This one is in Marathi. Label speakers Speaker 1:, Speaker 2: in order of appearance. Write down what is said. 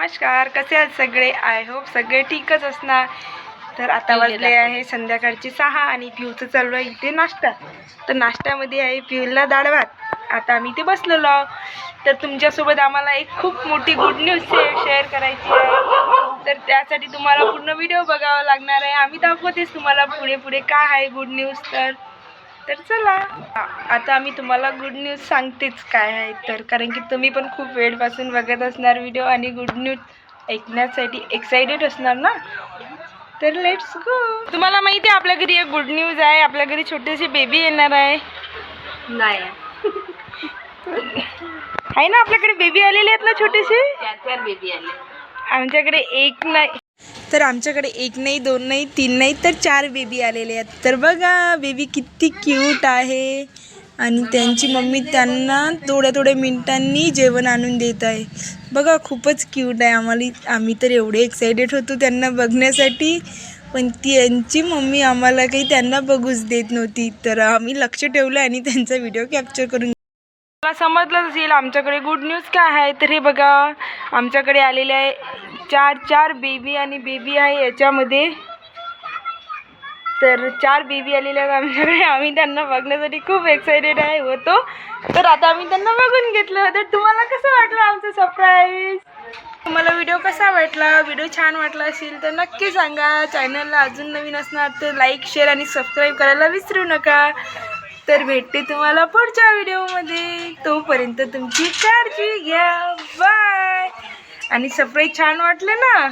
Speaker 1: नमस्कार कसे आहात सगळे? आय होप सगळे ठीकच असणार. तर आता वाजले आहे संध्याकाळचे सहा आणि पिऊचं चालू आहे इथे नाश्ता. तर नाश्त्यामध्ये आहे पिऊला डाळ भात. आता आम्ही इथे बसलेलो आहोत. तर तुमच्यासोबत आम्हाला एक खूप मोठी गुड न्यूज शेअर करायची आहे. तर त्यासाठी तुम्हाला पूर्ण व्हिडिओ बघावा लागणार आहे. आम्ही दाखवतेच तुम्हाला पुढे पुढे काय आहे गुड न्यूज तर तर चला. आता आम्ही तुम्हाला गुड न्यूज सांगतेच काय आहे तर. कारण की तुम्ही पण खूप वेळपासून बघत असणार व्हिडिओ आणि गुड न्यूज ऐकण्यासाठी एक्साइटेड असणार ना? तर लेट्स गो तुम्हाला माहिती आहे आपल्या घरी एक गुड न्यूज आहे. आपल्या घरी छोटीशी बेबी येणार आहे.
Speaker 2: नाही.
Speaker 1: आहे ना आपल्याकडे बेबी आलेली आहेत ना छोटीशी?
Speaker 2: चार चार बेबी आले.
Speaker 1: आमच्याकडे एक नाही. तर आमच्याकडे एक नाही दोन नाही तीन नाही तर चार बेबी आलेले आहेत. तर बघा बेबी किती क्यूट आहे. आणि त्यांची मम्मी त्यांना थोड्या थोड्या मिनिटांनी जेवण आणून देत आहे. बघा खूपच क्यूट आहे आम्हाला. आम्ही तर एवढे एक्सायटेड होतो त्यांना बघण्यासाठी. पण त्यांची मम्मी आम्हाला काही त्यांना बघूच देत नव्हती. तर आम्ही लक्ष ठेवलं आणि त्यांचा व्हिडिओ कॅप्चर करून मला समजलं असेल आमच्याकडे गुड न्यूज काय आहे. तर हे बघा आमच्याकडे आलेले आहे चार चार बेबी आणि बेबी आहे याच्यामध्ये. तर चार बेबी आलेल्या आहेत आमच्याकडे. आम्ही त्यांना बघण्यासाठी खूप एक्सायटेड आहे होतो. तर आता आम्ही त्यांना बघून घेतलं. तर तुम्हाला कसं वाटलं आमचं सरप्राईज तुम्हाला व्हिडिओ कसा वाटला? व्हिडिओ छान वाटला असेल तर नक्की सांगा. चॅनलला अजून नवीन असणार तर लाईक शेअर आणि सबस्क्राईब करायला विसरू नका. तर भेटते तुम्हाला पुढच्या व्हिडिओमध्ये तोपर्यंत तुमची काळजी घ्या. बाय आणि सरप्राईज छान वाटलं ना